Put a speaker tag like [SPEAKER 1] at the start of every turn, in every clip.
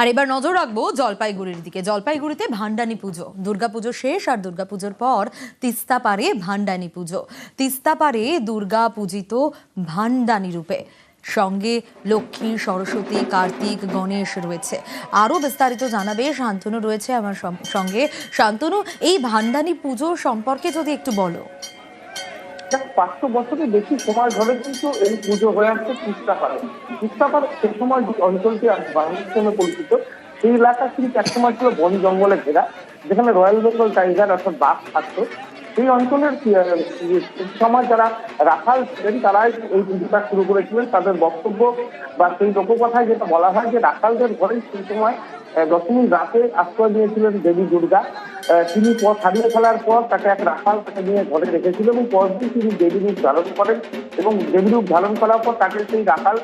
[SPEAKER 1] আর এবার নজর রাখব জলপাইগুড়ির দিকে। জলপাইগুড়িতে ভান্ডানি পুজো। দুর্গাপুজো শেষ আর দুর্গাপুজোর পর তিস্তা পারে ভান্ডানি পুজো। তিস্তা পারে দুর্গা পূজিত ভান্ডানি রূপে। সঙ্গে লক্ষ্মী, সরস্বতী, কার্তিক, গণেশ রয়েছে। আরও বিস্তারিত জানাবে শান্তনু রয়েছে আমার সঙ্গে। শান্তনু, এই ভান্ডানি পুজো সম্পর্কে যদি একটু বলো।
[SPEAKER 2] পাঁচশো বছরের বেশি সময় ধরে কিন্তু এই পুজো হয়ে আসছে তিস্তাপাড়ে তিস্তাপাড় সে সময় যে অঞ্চলটি বাংলাদেশ নামে পরিচিত, সেই এলাকা কিন্তু একসময় ছিল বন জঙ্গলে ঘেরা, যেখানে রয়্যাল বেঙ্গল টাইগার অর্থাৎ বাঘ থাকতো। সেই অঞ্চলের সময় যারা রাখাল ছিলেন, তারাই এই পুজোটা শুরু করেছিলেন। তাদের বক্তব্য বা সেই লোককথায় যেটা বলা হয় যে রাখালদের ঘরেই সেই সময় দশমীর রাতে আশ্রয় নিয়েছিলেন দেবী দুর্গা তিনি পথ হারিয়ে ফেলার পর তাকে এক রাখাল তাকে নিয়ে ঘরে রেখেছিল এবং পরদিন তিনি দেবী রূপ ধারণ করেন এবং দেবী রূপ ধারণ করার পর তাকে সেই রাখাল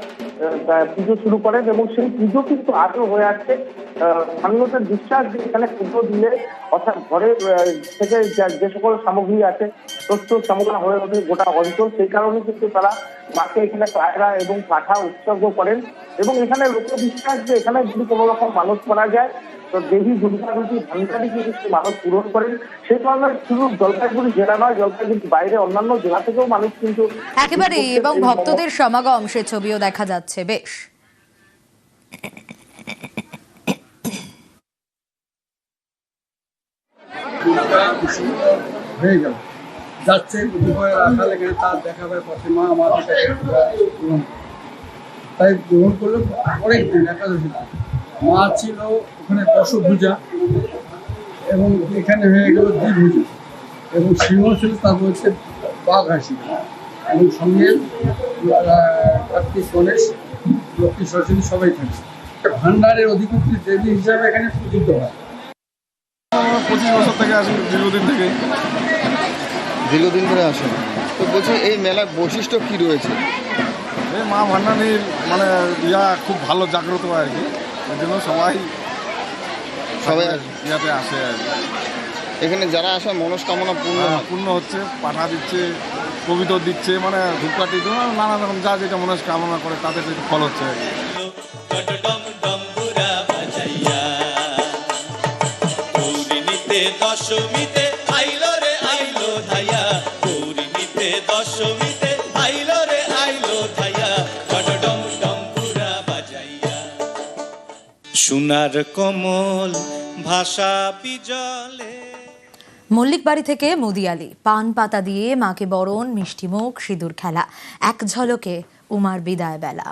[SPEAKER 2] পুজো শুরু করেন এবং সেই পুজো কিন্তু আজও হয়ে আসছে। স্থানীয়দের বিশ্বাস যে এখানে পুজো দিলে, অর্থাৎ ঘরের থেকে যে সকল সামগ্রী আছে শস্য সামগ্রী হয়ে ওঠে গোটা অঞ্চল। সেই কারণে কিন্তু তারা মাকে এখানে পায়রা এবং পাঠা উৎসর্গ করেন। এবং এখানে লোক বিশ্বাস যে এখানে যদি কোনো রকম মানুষ করা যায় যদি ভান্ডারি কিন্তু সেই মানুষ পূরণ করেন সেই কারণে শুধু জলপাইগুড়ি জেলা নয় জলপাইগুড়ির বাইরে অন্যান্য জেলা থেকেও মানুষ কিন্তু
[SPEAKER 1] একেবারেই এবং ভক্তদের সমাগম সে ছবিও দেখা যাচ্ছে বেশ।
[SPEAKER 3] হয়ে গেল। যাচ্ছে দুপুরে রাখা লেগে তার দেখা পায় প্রতিমা আমাদের কাছে তাই গ্রহণ করল অনেক দিন একাদশী। মা ছিল ওখানে দশভূজা এবং এখানে হয়ে গেল দ্বিভুজা এবং সিংহ ছিল তারপর হচ্ছে বাঘ হাসি। এবং সঙ্গে কার্তিক গণেশ লক্ষ্মী সরস্বতী সবাই থাকে। ভান্ডারের অধিপতি দেবী হিসাবে এখানে পূজিত হয়।
[SPEAKER 4] পঁচিশ বছর থেকে আসি দীর্ঘদিন থেকে।
[SPEAKER 5] দীর্ঘদিন ধরে আসেন তো বলছি এই মেলার বৈশিষ্ট্য কি রয়েছে?
[SPEAKER 4] এই মা ভান্ডানির মানে ইয়া খুব ভালো জাগ্রত হয় আর কি। এই জন্য সবাই
[SPEAKER 5] সবাই।
[SPEAKER 4] ইয়াতে আসে আর কি।
[SPEAKER 5] এখানে যারা আসে মনস্কামনা পূর্ণ
[SPEAKER 4] হ্যাঁ, পূর্ণ হচ্ছে পাঠা দিচ্ছে কবিতর দিচ্ছে মানে ধূপকাঠি নানা রকম যা যেটা মনস্কামনা করে তাদের ফল হচ্ছে আর কি।
[SPEAKER 6] দশমীতে সোনার কমল ভাষা বিজলে।
[SPEAKER 1] মল্লিক বাড়ি থেকে মুদিয়ালি পান পাতা দিয়ে মাকে বরণ মিষ্টিমুখ সিঁদুর খেলা, এক ঝলকে উমার বিদায় বেলা